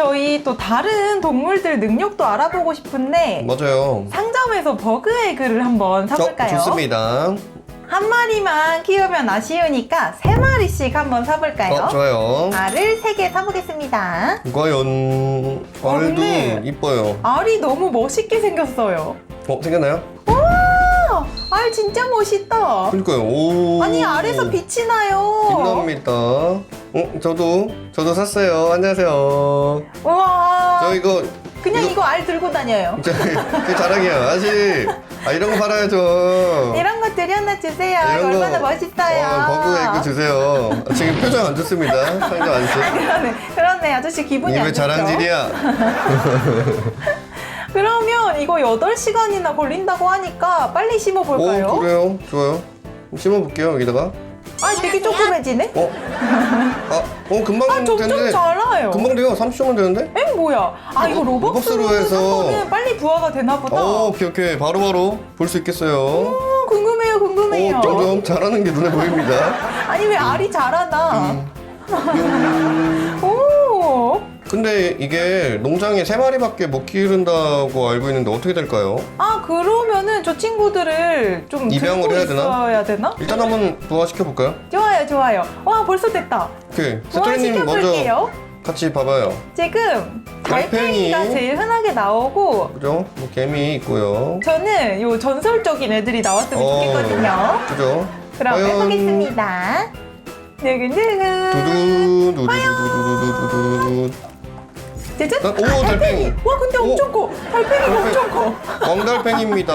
저희 또 다른 동물들 능력도 알아보고 싶은데 맞아요. 상점에서 버그 에그를 한번 저, 사볼까요? 좋습니다. 한 마리만 키우면 아쉬우니까 세 마리씩 한번 사볼까요? 어, 좋아요. 알을 세 개 사보겠습니다. 과연 알도 근데- 이뻐요. 알이 너무 멋있게 생겼어요. 어 생겼나요? 아, 알 진짜 멋있다. 그러니까요. 오. 아니 알에서 빛이 나요. 빛납니다. 어 저도 저도 샀어요. 안녕하세요. 우와. 저 이거 그냥 이거- 이거 알 들고 다녀요. 제, 제 자랑이에요. 아직 아 이런 거 팔아야죠. 이런 것들이 하나 주세요. 어. 이런 얼마나 거, 멋있어요. 어, 버그 에그 주세요. 아, 지금 표정 안 좋습니다. 상정 안 좋. 그러네, 그러네. 아저씨 기분이 안왜 좋죠? 자랑질이야? 그러면 이거 8시간이나 걸린다고 하니까 빨리 심어볼까요? 오 그래요. 좋아요. 심어볼게요 여기다가. 아, 되게 조그매지네? 어? 아, 어 금방 아, 점점 되는데. 자라요. 금방 돼요. 30초면 되는데? 에 뭐야? 아, 이거 어, 로벅스로 로벅스로 해서 해서- 거는 빨리 부화가 되나 보다. 어, 오케이 오케이 바로바로 볼 수 있겠어요. 어, 궁금해요, 궁금해요. 오, 점점 잘하는 게 눈에 보입니다. 아니, 왜 알이 자라나? 음. 오! 근데 이게 농장에 세 마리밖에 못 기른다고 알고 있는데 어떻게 될까요? 아, 그러면은 저 친구들을 좀 입양을 들고 해야 되나? 있어야 되나? 일단 한번 부화시켜 볼까요? 좋아요, 좋아요. 와, 벌써 됐다. 오케이. 세토리님 먼저 부화시켜볼게요. 같이 봐봐요. 지금 달팽이. 달팽이가 제일 흔하게 나오고 그죠? 뭐 개미 있고요. 저는 요 전설적인 애들이 나왔으면 어, 좋겠거든요. 그죠? 그럼 과연- 해보겠습니다. 느근느근. 두두 두두두두두두두. 짜잔. 오, 아, 달팽이. 와 근데 오. 엄청 커. 달팽이가 달팽이. 엄청 커. 왕달팽입니다.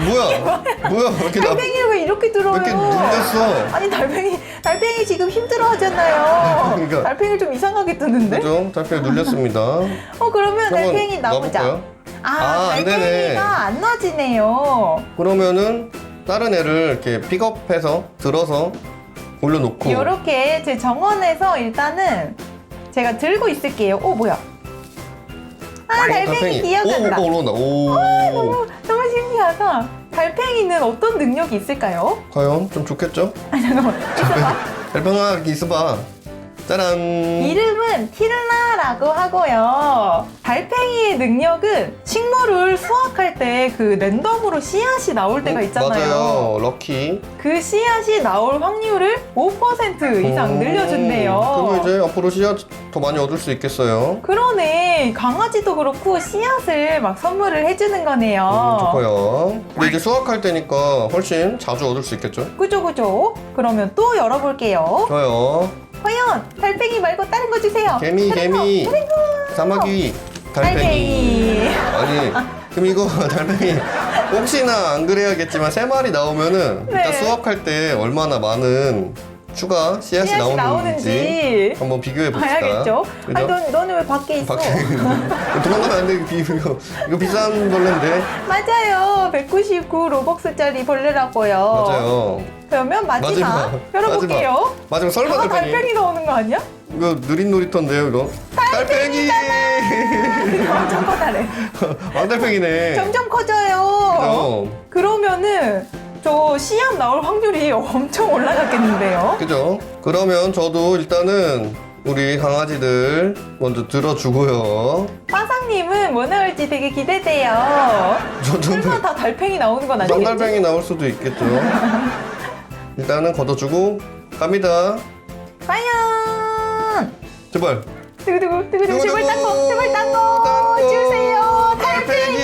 뭐야? 뭐야? 왜 이렇게 나, 왜 달팽이를 왜 이렇게 들어요? 이렇게 눌렸어? 아니 달팽이 달팽이 지금 힘들어 하잖아요. 그러니까. 달팽이를 좀 이상하게 뜨는데? 그죠? 달팽이 눌렸습니다. 어 그러면 한번 달팽이 나보자. 놔볼까요? 아, 아, 안 되네. 달팽이가 안 놔지네요. 그러면은 다른 애를 이렇게 픽업해서 들어서 올려놓고 이렇게 제 정원에서 일단은 제가 들고 있을게요. 오 뭐야? 아 달팽이, 기어간다. 오, 오, 올라온다. 오. 너무 너무 신기하다. 달팽이는 어떤 능력이 있을까요? 과연 좀 좋겠죠? 아 잠깐만. 있어봐. 달팽아 있어봐. 짜란. 이름은 티르나라고 하고요. 달팽이의 능력은 식물을 수확할 때 그 랜덤으로 씨앗이 나올 때가 있잖아요. 맞아요. 럭키. 그 씨앗이 나올 확률을 5% 이상 오. 늘려준대요. 그럼 이제 앞으로 씨앗 더 많이 얻을 수 있겠어요. 그러네. 강아지도 그렇고 씨앗을 막 선물을 해주는 거네요. 음, 좋고요. 근데 이제 수확할 때니까 훨씬 자주 얻을 수 있겠죠? 그죠, 그죠? 그러면 또 열어볼게요. 좋아요. 과연 달팽이 말고 다른 거 주세요. 개미, 개미. 사마귀. 달팽이. 달팽이. 아니, 그럼 이거 달팽이 혹시나 안 그래야겠지만 세 마리 나오면은 네. 일단 수확할 때 얼마나 많은 추가 씨앗이, 씨앗이 나오는지, 나오는지 한번 비교해 봅시다. 봐야겠죠? 아니, 넌, 너는 왜 밖에 있어? 밖에 도망가면 안 돼. 이거, 비- 이거, 이거 비싼 벌레인데. 맞아요. 199 로벅스짜리 벌레라고요. 맞아요. 그러면 마지막, 마지막. 열어볼게요. 마지막 설마 아, 달팽이. 달팽이 나오는 거 아니야? 이거 느린 놀이터인데요, 이거. 달팽이! 엄청 커다래. 왕달팽이네. 점점 커져요. 어, 그러면은 저 씨앗 나올 확률이 엄청 올라갔겠는데요? 그죠? 그러면 저도 일단은 우리 강아지들 먼저 들어주고요. 빠상님은 뭐 나올지 되게 기대돼요. 저도 설마 다 달팽이 나오는 건 아니겠지? 왕달팽이 나올 수도 있겠죠. 일단은 걷어주고 갑니다. 과연 제발. 두구두구 두구두구 제발. 딴거 제발 딴거 딴 거. 주세요 달팽이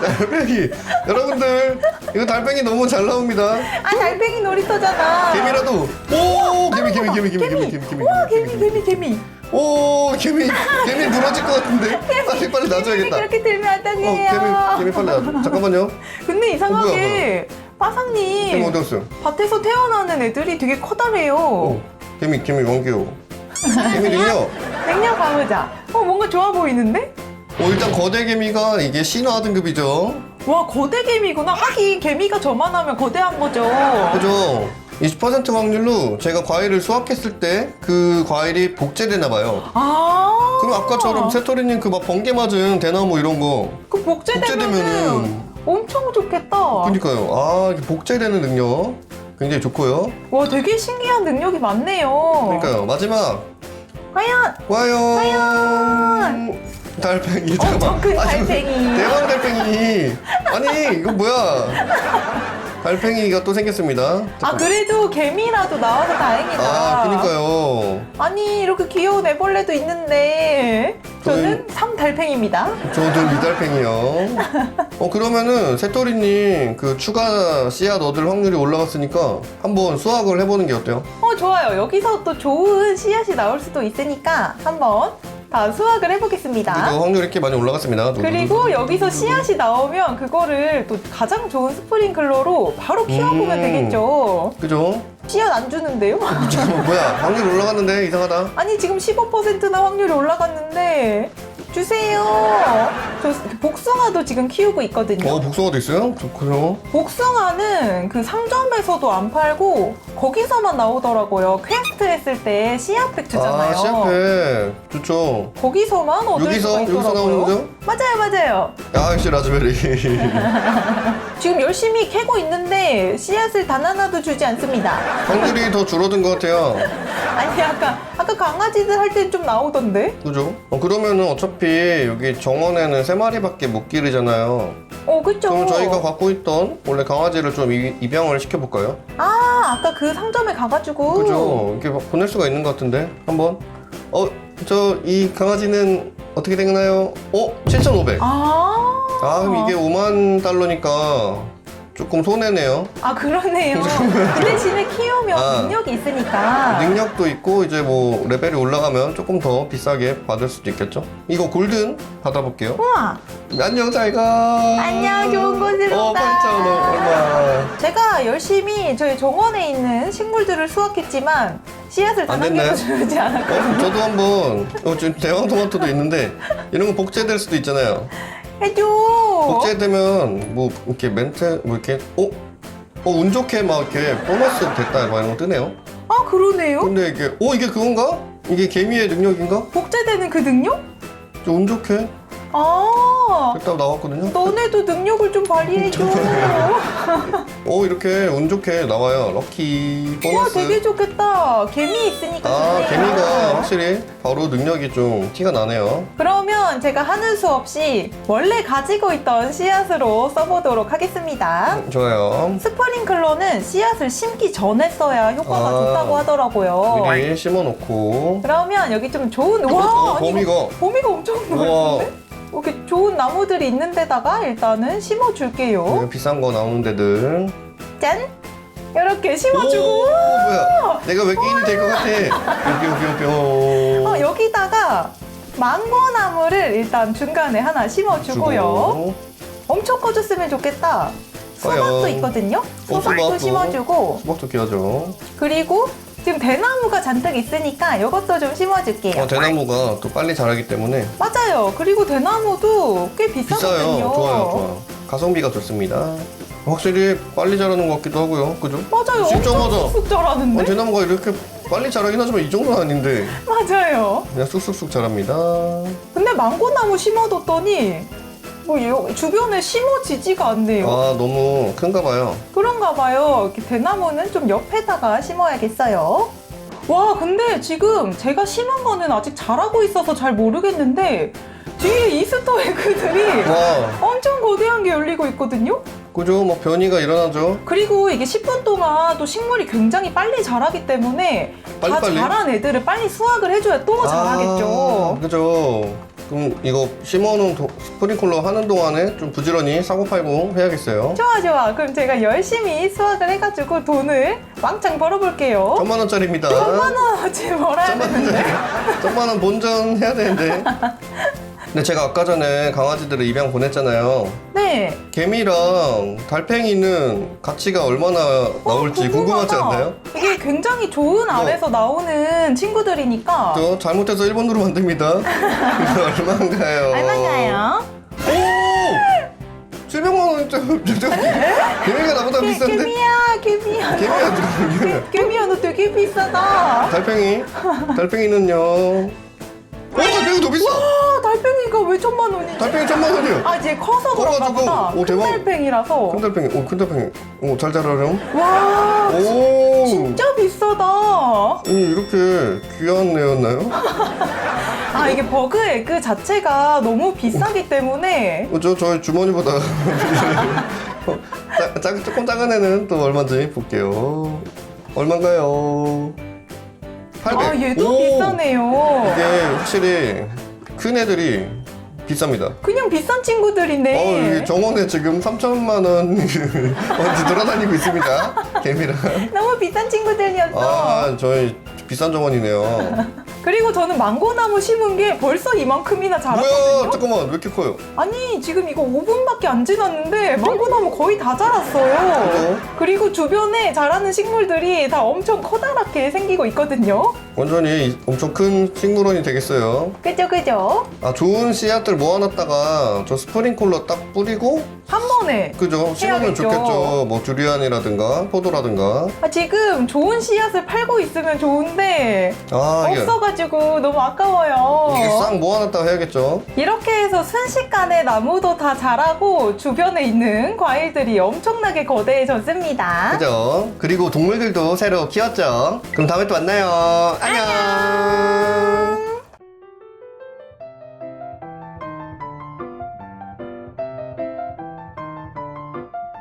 달팽이. 여러분들 이거 달팽이 너무 잘 나옵니다. 아 달팽이 놀이터잖아 개미라도. 오 개미 개미 개미 개미 개미 개미 개미 와 개미 개미 개미 오 개미 개미 무너질 것 같은데 빨리 빨리 놔줘야겠다. 그렇게 들면 어 어떡해요 개미 개미 빨리 놔. 잠깐만요. 근데 이상하게 개미 빠상님 어디 갔어요? 밭에서 태어나는 애들이 되게 커다래요 어 개미 개미 원기요. 개미 능력. 냉면 가보자 어 뭔가 좋아 보이는데? 어 일단 거대 개미가 이게 신화 등급이죠. 와 거대 개미구나 하긴 개미가 저만하면 거대한 거죠 그죠? 20% 확률로 제가 과일을 수확했을 때 그 과일이 복제되나 봐요. 아 그럼 아까처럼 새토리님 그 막 번개 맞은 대나무 이런 거. 그 복제되면은 복제되면은 엄청 좋겠다 그러니까요. 아 이게 복제되는 능력 굉장히 좋고요. 와 되게 신기한 능력이 많네요 그러니까요. 마지막 과연 과연 달팽이 엄청 큰 아니, 달팽이. 대왕 달팽이 아니 이거 뭐야 달팽이가 또 생겼습니다 아 그래도 개미라도 나와서 다행이다. 아 그니까요 아니 이렇게 귀여운 애벌레도 있는데 저는 삼달팽입니다. 저도 미달팽이요 어 그러면은 새토리님 그 추가 씨앗 얻을 확률이 올라갔으니까 한번 수확을 해보는 게 어때요? 어 좋아요. 여기서 또 좋은 씨앗이 나올 수도 있으니까 한번 다 수확을 해보겠습니다. 그래도 확률이 이렇게 많이 올라갔습니다 그리고 여기서 씨앗이 나오면 그거를 또 가장 좋은 스프링클러로 바로 키워보면 음. 되겠죠. 그죠? 씨앗 안 주는데요? 잠깐만 뭐야 확률 올라갔는데 이상하다 아니 지금 15%나 확률이 올라갔는데 주세요. 저 복숭아도 지금 키우고 있거든요. 어 복숭아도 있어요? 좋고요 복숭아는 그 상점에서도 안 팔고 거기서만 나오더라고요. 퀘스트 했을 때 씨앗팩 주잖아요. 아 씨앗팩 좋죠 거기서만 얻을 여기서? 수가 여기서 있더라고요. 나오는 거죠? 맞아요, 맞아요. 아 역시 라즈베리 지금 열심히 캐고 있는데 씨앗을 단 하나도 주지 않습니다. 확률이 더 줄어든 것 같아요 아니 아까 아까 강아지들 할 때 좀 나오던데? 그죠? 어, 그러면은 어차피 여기 정원에는 세 마리밖에 못 기르잖아요. 어 그쵸? 그럼 저희가 갖고 있던 원래 강아지를 좀 이- 입양을 시켜볼까요? 아 아까 그 상점에 가가지고 그죠? 이렇게 막 보낼 수가 있는 것 같은데 한번. 어, 저 이 강아지는 어떻게 되나요? 어, 7,500. 아. 아, 그럼 이게 5만 달러니까 조금 손해네요. 아 그러네요. 그 대신에 키우면 아. 능력이 있으니까. 능력도 있고 이제 뭐 레벨이 올라가면 조금 더 비싸게 받을 수도 있겠죠? 이거 골든 받아볼게요. 우와. 안녕 잘 가. 안녕, 좋은 곳으로 어, 가. 8,000원 얼마. 제가 열심히 저희 정원에 있는 식물들을 수확했지만 씨앗을 단안한 개도 됐나요? 주지 않았거든요. 어, 저도 한번 어, 지금 대왕 토마토도 있는데 이런 거 복제될 수도 있잖아요. 해줘. 복제되면 뭐 이렇게 멘트 뭐 이렇게 어? 어, 운 좋게 막 이렇게 보너스 됐다 막 이런 거 뜨네요. 아 그러네요. 근데 이게 어 이게 그건가? 이게 개미의 능력인가? 복제되는 그 능력? 좀 운 좋게 아. 됐다고 나왔거든요. 너네도 능력을 좀 발휘해줘. 어 이렇게 운 좋게 나와요. 럭키 와 보너스. 되게 좋겠다. 개미 있으니까 아 좋네요. 개미가 확실히 바로 능력이 좀 티가 나네요. 그러면 제가 하는 수 없이 원래 가지고 있던 씨앗으로 써보도록 하겠습니다. 좋아요. 스프링클러는 씨앗을 심기 전에 써야 효과가 아. 좋다고 하더라고요. 미리 심어놓고. 그러면 여기 좀 좋은 와 어, 아니, 범위가 범위가 엄청 우와 넓은데? 이렇게 좋은 나무들이 있는 데다가 일단은 심어줄게요. 네, 비싼 거 나오는 데들. 짠! 이렇게 심어주고 오, 뭐야? 내가 외계인이 될 것 같아. 여기. 어, 어, 여기다가 망고나무를 일단 중간에 하나 심어주고요. 엄청 커졌으면 좋겠다. 수박도 과연? 있거든요. 어, 수박도 수박도. 심어주고 수박도 귀하죠. 그리고 지금 대나무가 잔뜩 있으니까 이것도 좀 심어줄게요. 어, 대나무가 또 빨리 자라기 때문에 맞아요. 그리고 대나무도 꽤 비싸거든요. 비싸요. 좋아요, 좋아요. 가성비가 좋습니다. 확실히 빨리 자라는 것 같기도 하고요. 그죠? 맞아요. 진짜 엄청 맞아. 쑥쑥 자라는데? 어, 대나무가 이렇게 빨리 자라긴 하지만 이 정도는 아닌데 맞아요. 그냥 쑥쑥쑥 자랍니다. 근데 망고나무 심어뒀더니 뭐 여- 주변에 심어지지가 않네요. 아 너무 큰가 봐요. 그런가 봐요. 이렇게 대나무는 좀 옆에다가 심어야겠어요. 와, 근데 지금 제가 심은 거는 아직 자라고 있어서 잘 모르겠는데 뒤에 이스터 에그들이 와 엄청 거대한 게 열리고 있거든요. 그죠? 뭐 변이가 일어나죠. 그리고 이게 10분 동안 또 식물이 굉장히 빨리 자라기 때문에 다 빨리빨리? 자란 애들을 빨리 수확을 해줘야 또 자라겠죠. 아, 그죠. 그럼 이거 심어놓은 도- 스프링클러 하는 동안에 좀 부지런히 사고 팔고 해야겠어요. 좋아 좋아. 그럼 제가 열심히 수확을 해가지고 돈을 왕창 벌어볼게요. 천만 원짜리입니다. 천만 원어치 벌어야 천만 되는데. 원짜리. 천만 원 본전 해야 되는데. 근데 제가 아까 전에 강아지들을 입양 보냈잖아요. 네. 개미랑 달팽이는 가치가 얼마나 나올지 어, 궁금하지 궁금하다. 않나요? 이게 굉장히 좋은 알에서 나오는 친구들이니까. 저 잘못해서 1번으로 만듭니다. 이거 얼마인가요? 얼마인가요? 오! 700만 원짜리. 개미가 나보다 개, 비싼데? 개미야, 개미야. 개미야, 누구야? 개, 개미야, 너 되게 비싸다. 달팽이. 달팽이는요. 달팽이 더 비싸! 아, 달팽이가 왜 천만 원이지? 달팽이 천만 원이요. 아, 이제 커서 그런가 커가지고, 보다. 오, 큰 대박. 달팽이라서. 큰 달팽이, 오, 큰 달팽이. 오, 잘 자라렴. 와, 오! 진짜 비싸다. 아니, 이렇게 귀한 애였나요? 아, 이게 버그 에그 자체가 너무 비싸기 때문에 어, 저, 저희 주머니보다. 어, 짜, 작- 조금 작은 애는 또 얼마인지 볼게요. 얼마인가요? 800. 아, 얘도 오! 비싸네요. 이게 확실히 큰 애들이 비쌉니다. 그냥 비싼 친구들이네. 어, 이게 정원에 지금 3천만 원 돌아다니고 있습니다. 개미랑. 너무 비싼 친구들이었어. 아, 저희 비싼 정원이네요. 그리고 저는 망고나무 심은 게 벌써 이만큼이나 뭐야, 자랐거든요. 잠깐만, 왜 이렇게 커요? 아니 지금 이거 5분밖에 안 지났는데 망고나무 거의 다 자랐어요. 그리고 주변에 자라는 식물들이 다 엄청 커다랗게 생기고 있거든요. 완전히 엄청 큰 식물원이 되겠어요. 그죠 그죠? 아, 좋은 씨앗들 모아놨다가 저 스프링클러 딱 뿌리고, 한 번에 그죠? 해야겠죠. 좋겠죠. 뭐 두리안이라든가 포도라든가. 아, 지금 좋은 씨앗을 팔고 있으면 좋은데 아, 이게, 없어가지고 너무 아까워요. 이게 싹 모아놨다가 해야겠죠. 이렇게 해서 순식간에 나무도 다 자라고 주변에 있는 과일들이 엄청나게 거대해졌습니다. 그죠? 그리고 동물들도 새로 키웠죠. 그럼 다음에 또 만나요. 안녕.